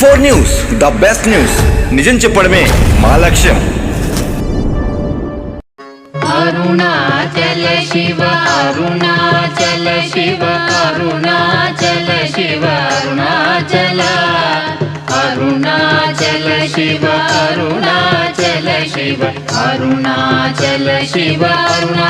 Four news the best news. నిజం చెప్పడమే మా లక్ష్యం. అరుణాచల శివ అరుణాచల శివ అరుణాచల శివ అరుణాచల. అరుణాచల శివ అరుణాచల శివ అరుణాచల శివ అరుణా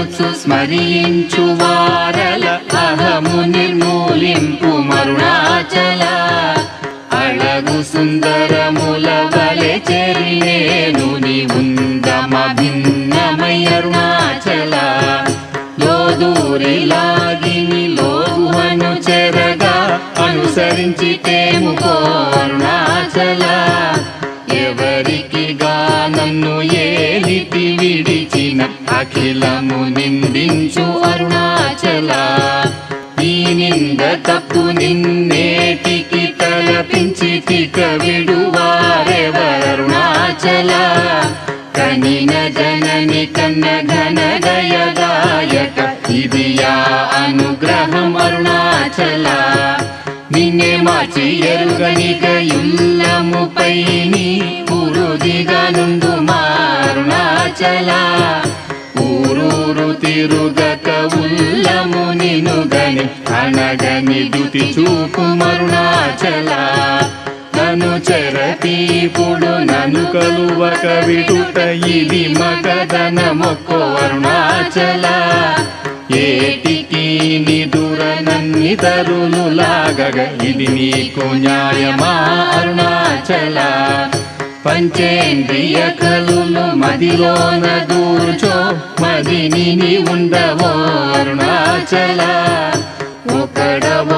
మనుచు స్మరించు వారల అహము నిర్మూలింపు మరుణాచల. అడగు సుందరముల వలె చెరినేను నీ ఉందమ భిన్నమై అరుణాచల లోదూరిలాగిని లోగుహను చెరగా అనుసరించి తేముకో అరుణాచల. ఎవరికి గా నన్ను విడి విడిచిన అఖిలము నిందించు అరుణాచల. ఈ నింద తప్పు నిన్నేటికి తలపించి తిక విడువారెవరుణాచల కనిన జనని కన్న ఘన దయదాయక ఇది యా అనుగ్రహం అరుణాచల? నిన్నే మార్చి ఎరుగనిక ఇల్లముపై నీ పురుదిగా నుండు మా మారుణాచల ఊరూరు తిరుగక ఉల్లము నిను గని అనగని దుతి చూపు మరుణాచల. నను చెరతీపుడు నన్ను కలువక విడుట ఇది మగదన మొక్కో అరుణాచల. ఏటికి నిదుర నన్ని తరులు లాగగ ఇది నీకు న్యాయమా అరుణాచల పంచేంద్రియ కలులు మదిలోన దూర్చో మదిని ఉండవో అరుణాచల. ఒకడవ